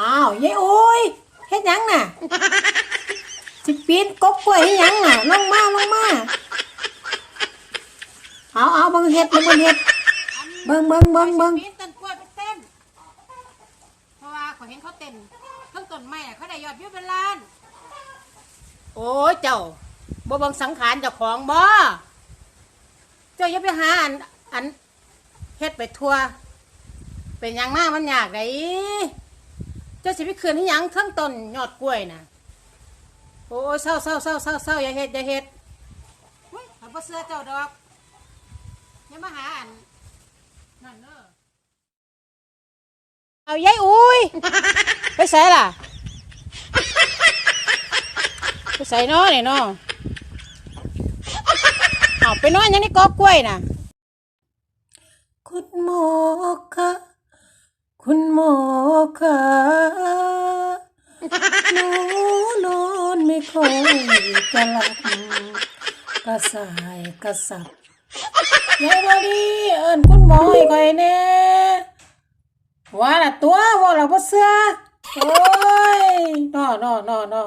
อ้าวยายโอ้ยเฮ็ดหยังน่ะสิปีนกบกล้วยเฮ็ดหยังน่ะลงมาลงมาเอาเอาเบิ่งเฮ็ดเบิ่งเบิ่งเฮ็ดเบิ่งเบิ่งเบิ่งเบิ่งปีนต้นกล้วยไปเต้น เพราะว่าเขาเห็นเขาเต้นต้นต้นไม้อะเขาได้ยอดวิวเป็นล้าน โอ้ยเจ้าบ่เบังสังขารเจ้าของบ่เจ้าอย่าไปหาอันอันเฮ็ดไปทั่ว เป็นหยังมากมันยากได เจ้าสิไปคืนให้หยังทั้งต้นยอดกล้วยน่ะโอ้ยเศร้าเศร้าเศร้าเศร้าเศร้าอย่าเฮ็ดอย่าเฮ็ดเฮ้ยเขาบ่เสื้อเจ้าดอกอย่ามาหาอันนั่นเด้อเอายายอุ้ย ไปใส่ล่ะ ไปใส่นอเนี่ยน้อเอาไปนอนอยังในกอบกล้วยน่ะ คุณหมอคะคุณหมอคะ นูนอนไม่ค่อยจะหลับกระสายกระสับยายบอดีเอิ้นคุณหมอให้ก่อยแน่ว่าละตัวว่าละบ่เสื้อโอ้ยนอนอนอนอ